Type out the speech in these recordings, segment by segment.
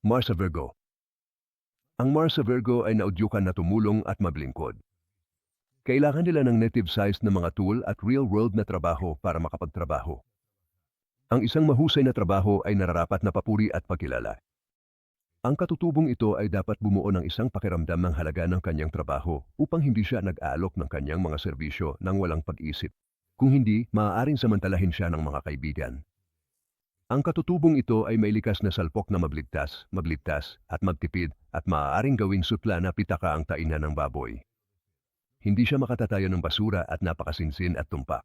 Mars sa Virgo Ang Mars sa Virgo ay naudyukan na tumulong at maglingkod. Kailangan nila ng native size na mga tool at real-world na trabaho para makapagtrabaho. Ang isang mahusay na trabaho ay nararapat na papuri at pagkilala. Ang katutubong ito ay dapat bumuo ng isang pakiramdam ng halaga ng kanyang trabaho upang hindi siya nag-aalok ng kanyang mga serbisyo nang walang pag-isip. Kung hindi, maaaring samantalahin siya ng mga kaibigan. Ang katutubong ito ay may likas na salpok na mabligtas, mabligtas at magtipid at maaaring gawing sutla na pitaka ang tainan ng baboy. Hindi siya makatatayo ng basura at napakasinsin at tumpak.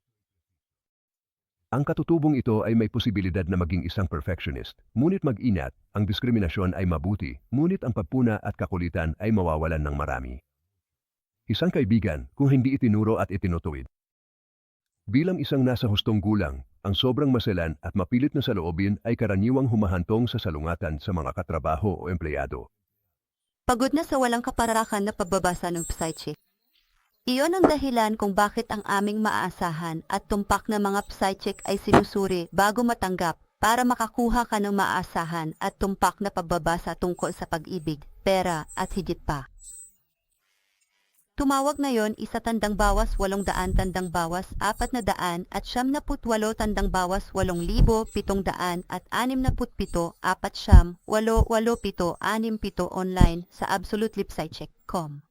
Ang katutubong ito ay may posibilidad na maging isang perfectionist. Ngunit mag-inat, ang diskriminasyon ay mabuti, ngunit ang pagpuna at kakulitan ay mawawalan ng marami. Isang kaibigan kung hindi itinuro at itinutuwid. Bilang isang nasa hustong gulang, ang sobrang maselan at mapilit na saloobin ay karaniwang humahantong sa salungatan sa mga katrabaho o empleyado. Pagod na sa walang kapararakan na pagbabasa ng psychic. Iyon ang dahilan kung bakit ang aming maaasahan at tumpak na mga psychic ay sinusuri bago matanggap para makakuha ka ng maaasahan at tumpak na pagbabasa tungkol sa pag-ibig, pera at higit pa. Tumawag ngayon isa tandang bawas walong daan tandang bawas apat na daan at siyam na put walo tandang bawas walong libo pitong daan at anim na put pito apat siyam walo walo pito anim pito online sa absolutelipsycheck.com.